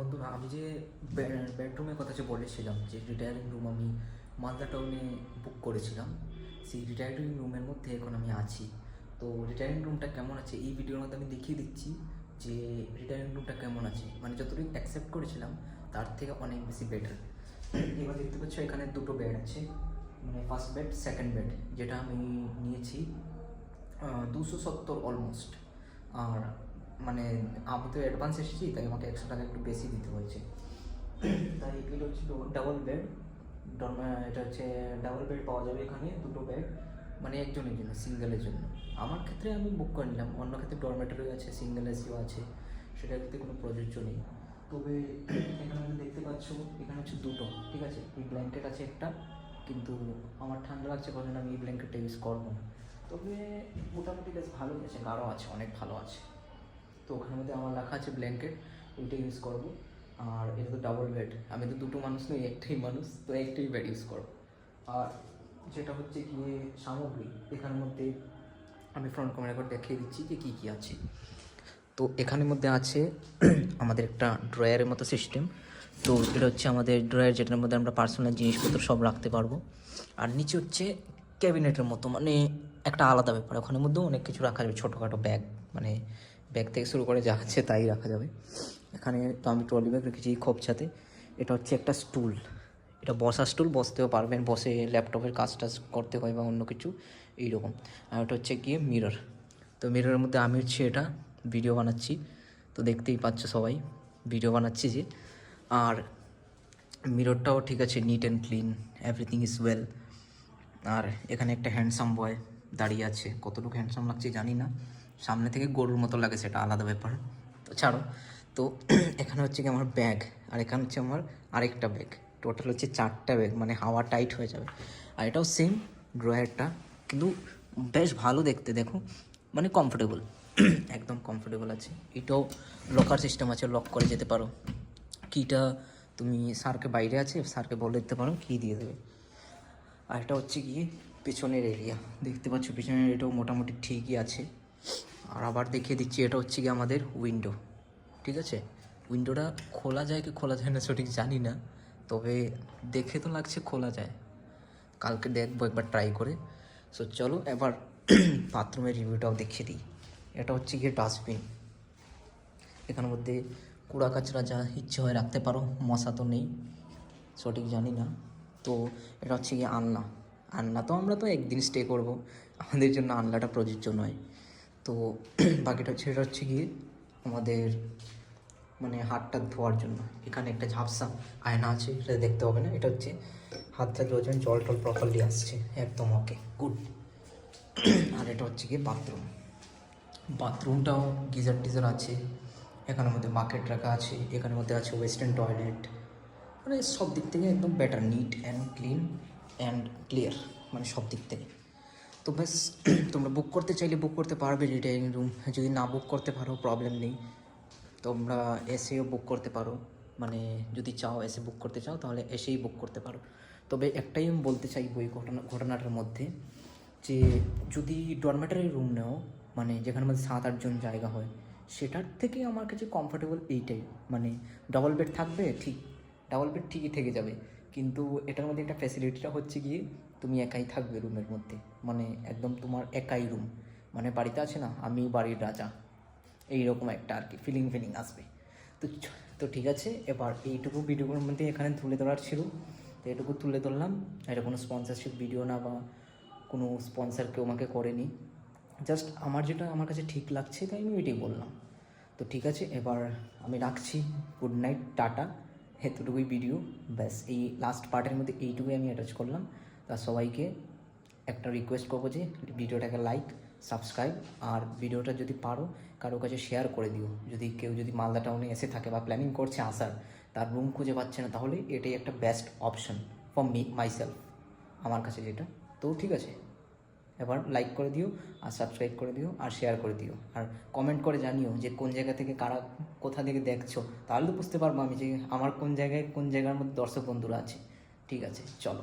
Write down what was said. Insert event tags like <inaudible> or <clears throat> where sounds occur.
বন্ধুরা আমি যে বেডরুমের কথা যে বলেছিলাম, যে রিটায়ারিং রুম আমি মালদা টাউনে বুক করেছিলাম, সেই রিটায়ারিং রুমের মধ্যে এখন আমি আছি। তো রিটায়ারিং রুমটা কেমন আছে? এই ভিডিওর মধ্যে আমি দেখিয়ে দিচ্ছি যে রিটায়ারিং রুমটা কেমন আছে। মানে যতটুকু অ্যাকসেপ্ট করেছিলাম, তার থেকে অনেক বেশি বেটার এবার দেখতে পাচ্ছ, এখানে দুটো বেড আছে। মানে ফার্স্ট বেড সেকেন্ড বেড যেটা আমি নিয়েছি দুশো সত্তর অলমোস্ট আর আমি তো অ্যাডভান্স এসেছি, তাই আমাকে একশো টাকা একটু বেশি দিতে হয়েছে। তাই এগুলো হচ্ছে ডাবল বেড এটা হচ্ছে ডাবল বেড পাওয়া যাবে এখানে, দুটো বেড মানে একজনের জন্য সিঙ্গেলের জন্য। আমার ক্ষেত্রে আমি বুক করে নিলাম। অন্য ক্ষেত্রে ডরমেটরি আছে সিঙ্গেল এসিও আছে সেটার ক্ষেত্রে কোনো প্রযোজ্য নেই। তবে এখানে আমি দেখতে পাচ্ছ, এখানে হচ্ছে দুটো, ঠিক আছে? এই ব্ল্যাঙ্কেট আছে একটা, কিন্তু আমার ঠান্ডা লাগছে বলে আমি এই ব্ল্যাঙ্কেটটা ইউজ করব না। তবে মোটামুটি বেশ ভালোই আছে, গাঢ় আছে, অনেক ভালো আছে। তো ওখানের মধ্যে আমার রাখা আছে ব্ল্যাঙ্কেট ওইটা ইউজ করব। আর এটা তো ডাবল বেড আমি তো দুটো মানুষ নই, একটাই মানুষ, তো একটাই বেড ইউজ করব। আর যেটা হচ্ছে গিয়ে সামগ্রী, এখানের মধ্যে আমি ফ্রন্ট ক্যামেরা করে দেখিয়ে দিচ্ছি যে কী কী আছে। তো এখানের মধ্যে আছে <clears throat> আমাদের একটা ড্রয়ারের মতো সিস্টেম তো এটা হচ্ছে আমাদের ড্রয়ার যেটার মধ্যে আমরা পার্সোনাল জিনিসপত্র সব রাখতে পারব। আর নিচে হচ্ছে ক্যাবিনেটের মতো মানে একটা আলাদা ব্যাপার, ওখানের মধ্যেও অনেক কিছু রাখা যাবে, ছোটোখাটো ব্যাগ মানে ব্যাগ থেকে শুরু করে যা আছে তাই রাখা যাবে। এখানে তো আমি ট্রলি ব্যাগ রেখেছি খোপছাতে। এটা হচ্ছে একটা স্টুল। এটা বসা স্টুল, বসতেও পারবেন। বসে ল্যাপটপের কাজ টাজ করতে হয় বা অন্য কিছু, এইরকম। আর এটা হচ্ছে গিয়ে মিরর। তো মিররের মধ্যে আমি হচ্ছে এটা ভিডিও বানাচ্ছি। তো দেখতেই পাচ্ছ সবাই, ভিডিও বানাচ্ছি যে। আর মিররটাও ঠিক আছে neat and clean everything is well আর এখানে একটা হ্যান্ডসাম বয় দাঁড়িয়ে আছে। কতটুকু হ্যান্ডসাম লাগছে জানি না। সামনে থেকে গরুর মতো লাগে সেটা আলাদা ব্যাপার। তো ছাড়ো। তো <clears throat> এখানে হচ্ছে কি আমার ব্যাগ আর এখানে হচ্ছে আমার আরেকটা ব্যাগ টোটাল হচ্ছে চারটা ব্যাগ মানে হাওয়া টাইট হয়ে যাবে। আর এটাও সেম ড্রয়ারটা কিন্তু বেশ ভালো দেখতে, দেখো। মানে কমফোর্টেবল <clears throat> একদম কমফোর্টেবল আছে। এটাও লকার সিস্টেম আছে লক করে যেতে পারো। কিটা তুমি স্যারকে বাইরে আছে স্যারকে বলে দিতে পারো কি দিয়ে দেবে। আর এটা হচ্ছে গিয়ে পেছনের এরিয়া দেখতে পাচ্ছ, পেছনের এটাও মোটামুটি ঠিকই আছে। আর আবার দেখিয়ে দিচ্ছি, এটা হচ্ছে গিয়ে আমাদের উইন্ডো ঠিক আছে? উইন্ডোটা খোলা যায় কি খোলা যায় না সঠিক জানি না, তবে দেখে তো লাগছে খোলা যায়। কালকে দেখব একবার ট্রাই করে। সো চলো এবার <clears throat> বাথরুমের রিভিউটাও দেখিয়ে দিই। এটা হচ্ছে গিয়ে ডাস্টবিন এখানের মধ্যে কুড়া কাচড়া যা ইচ্ছে হয় রাখতে পারো, মশা তো নেই, সঠিক জানি না। তো এটা হচ্ছে গিয়ে আনলা আনলা তো আমরা তো একদিন স্টে করব। আমাদের জন্য আনলাটা প্রযোজ্য নয়। তো <clears throat> বাকিটা হচ্ছে এটা হচ্ছে গিয়ে আমাদের মানে হাতটা ধোয়ার জন্য। এখানে একটা ঝাপসা আয়না আছে সেটা দেখতে হবে না। এটা হচ্ছে হাতটা ধোয়ার জন্য জল টল প্রপারলি আসছে, একদম ওকে গুড <clears throat> আর এটা হচ্ছে গিয়ে বাথরুম বাথরুমটাও গিজার টিজার আছে এখানের মধ্যে বাকেট রাখা আছে এখানের মধ্যে আছে ওয়েস্টার্ন টয়লেট মানে সব দিক থেকে একদম better neat and clean and clear মানে সব দিক থেকে। তো ব্যাস <clears throat> তোমরা বুক করতে চাইলে বুক করতে পারবে রিটায়ারিং রুম যদি না বুক করতে পারো প্রবলেম নেই। তোমরা এসেও বুক করতে পারো। মানে যদি চাও এসে বুক করতে চাও, তাহলে এসেই বুক করতে পারো। তবে একটাই আমি বলতে চাইব এই ঘটনা, ঘটনাটার মধ্যে যে যদি ডরমেটারি রুম নেও মানে যেখানে মধ্যে সাত আটজন জায়গা হয়, সেটার থেকে আমার কাছে কমফোর্টেবল এইটাই। মানে ডাবল বেড থাকবে, ঠিক। ডাবল বেড ঠিকই থেকে যাবে। কিন্তু এটার মধ্যে একটা ফ্যাসিলিটিটা হচ্ছে গিয়ে তুমি একাই থাকবে রুমের মধ্যে। মানে একদম তোমার একাই রুম মানে বাড়িতে আছে না, আমি বাড়ির রাজা। এইরকম একটা আর কি ফিলিং ফিলিং আসবে। তো তো ঠিক আছে, এবার এইটুকু ভিডিওর মধ্যে এখানে তুলে ধরার ছিল। তো এটুকু তুলে ধরলাম। এটা কোনো স্পন্সারশিপ ভিডিও না বা কোনো স্পন্সার কেউ আমাকে করেনি। জাস্ট আমার যেটা আমার কাছে ঠিক লাগছে, তাই আমি এটাই বললাম। তো ঠিক আছে, এবার আমি রাখছি। Good night tata. এতটুকুই ভিডিও, ব্যাস, এই লাস্ট পার্টের মধ্যে এইটুকুই আমি অ্যাটাচ করলাম। তা সবাইকে একটা রিকোয়েস্ট করব যে ভিডিওটাকে লাইক সাবস্ক্রাইব আর ভিডিওটা যদি পারো, কারও কাছে শেয়ার করে দিও। যদি কেউ যদি মালদা টাউনে এসে থাকে বা প্ল্যানিং করছে আসার, তার রুম খুঁজে পাচ্ছে না, তাহলে এটাই একটা best option for me myself আমার কাছে যেটা। তো ঠিক আছে। এবার লাইক করে দিও আর সাবস্ক্রাইব করে দিও আর শেয়ার করে দিও। আর কমেন্ট করে জানিও যে কোন জায়গা থেকে কারা কোথা থেকে দেখছ, তাহলে তো বুঝতে পারব আমি যে আমার কোন জায়গায় কোন জায়গার মধ্যে দর্শক বন্ধুরা আছে। ঠিক আছে, চলো।